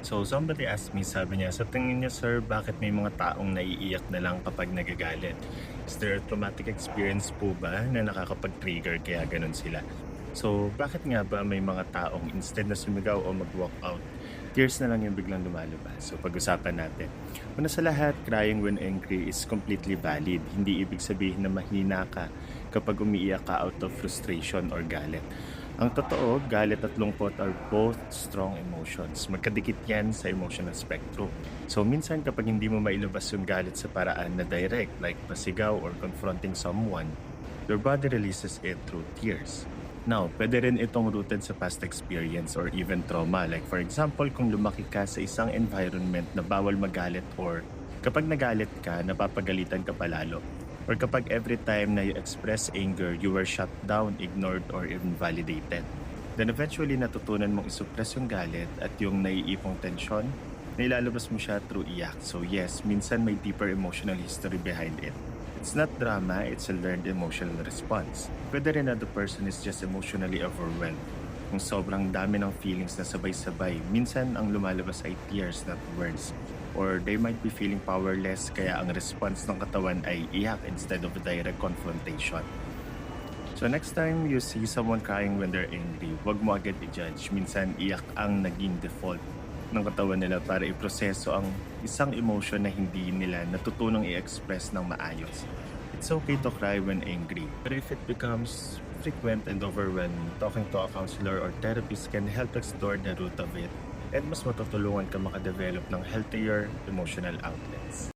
So somebody asked me, sabi niya, sa tingin niya sir, bakit may mga taong naiiyak na lang kapag nagagalit? Is there a traumatic experience po ba na nakakapag-trigger kaya ganun sila? So bakit nga ba may mga taong instead na sumigaw o mag-walk out, tears na lang yung biglang lumalabas? So pag-usapan natin. Una sa lahat, crying when angry is completely valid. Hindi ibig sabihin na mahina ka kapag umiiyak ka out of frustration or galit. Ang totoo, galit at lungkot are both strong emotions. Magkadikit yan sa emotional spectrum. So minsan kapag hindi mo mailabas yung galit sa paraan na direct, like pasigaw or confronting someone, your body releases it through tears. Now, pwede rin itong rooted sa past experience or even trauma. Like for example, kung lumaki ka sa isang environment na bawal magalit or kapag nagalit ka, napapagalitan ka palalo. Or kapag every time na you express anger, you were shut down, ignored, or invalidated. Then eventually natutunan mong isuppress yung galit at yung naiipong tensyon, nailalabas mo siya through iyak. So yes, minsan may deeper emotional history behind it. It's not drama, it's a learned emotional response. Pwede rin na the person is just emotionally overwhelmed. Kung sobrang dami ng feelings na sabay-sabay, minsan ang lumalabas ay tears, not words. Or they might be feeling powerless kaya ang response ng katawan ay iyak instead of a direct confrontation. So next time you see someone crying when they're angry, wag mo agad i-judge. Minsan iyak ang naging default ng katawan nila para iproseso ang isang emotion na hindi nila natutunang i-express ng maayos. It's okay to cry when angry. But if it becomes frequent and overwhelming, talking to a counselor or therapist can help explore the root of it and mas matutulungan ka makadevelop ng healthier emotional outlets.